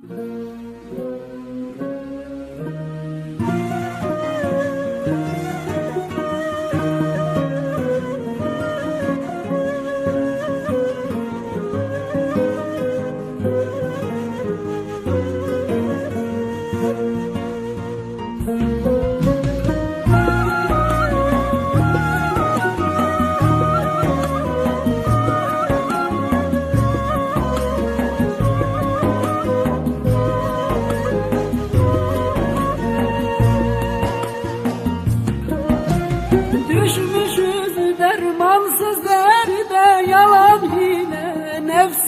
Música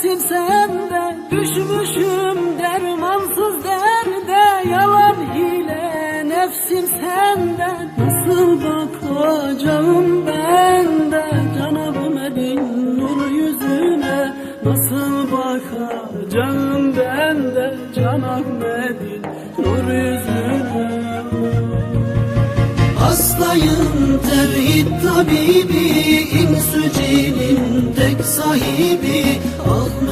nefsim sende Düşmüşüm dermansız derde. Yalan hile nefsim sende Nasıl bakacağım ben de canım edin nur yüzüne Nasıl bakacağım ben de canım edin nur yüzüne Hastayım tevhid tabibi İnsücinin tek sahibi. Ahmet'in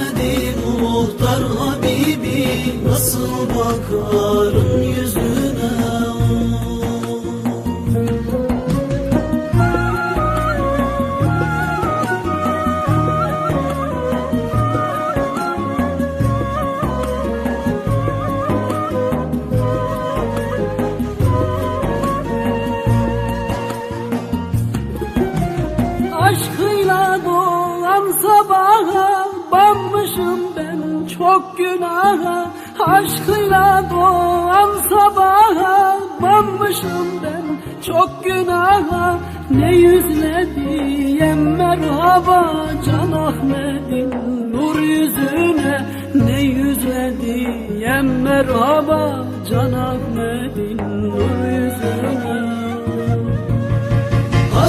Aşkıyla doğan sabaha Banmışım ben çok günaha. Aşkıyla doğan sabaha Banmışım ben çok günaha. Ne yüzle diyem merhaba Can Ahmet'in nur yüzüne. Ne yüzle diyem merhaba Can Ahmet'in nur yüzüne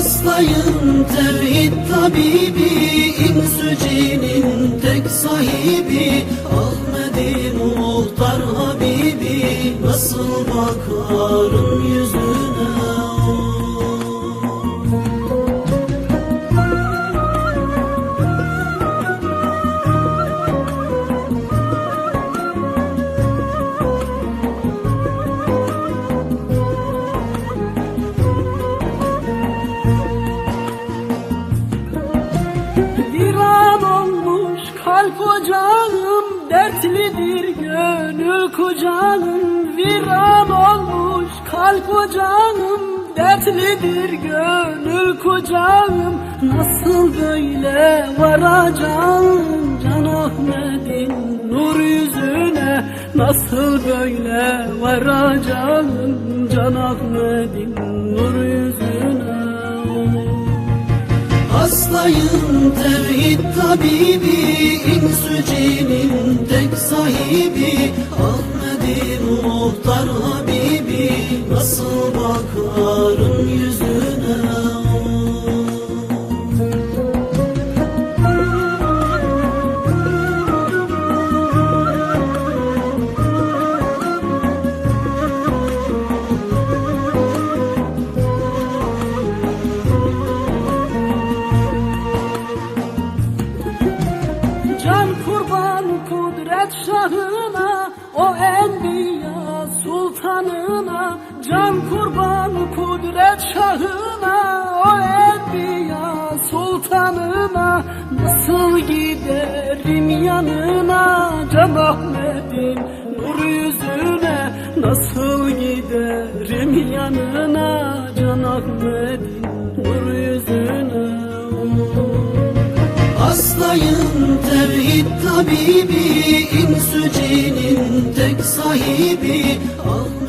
Hastayım tevhid tabibi İnsücinin tek sahibi Ahmet'in muhtar habibi. Nasıl bakarım yüzüne Dertlidir gönül kucağım Viran olmuş kalp ocağım Dertlidir gönül kucağım Nasıl böyle varacağım? Can Ahmet'in nur yüzüne Nasıl böyle varacağım? Can Ahmet'in nur yüzüne. Hastayım tevhid tabibi İnsücinin tek sahibi Ahmet'in muhtar habibi Nasıl bakarım sultanına Can kurban kudret şahına O enbiya sultanına Nasıl giderim yanına Can Ahmet'in nur yüzüne Nasıl giderim yanına Can Ahmet'in nur yüzüne? Hastayım tevhid tabibi İnsücinin tek sahibi Ahmet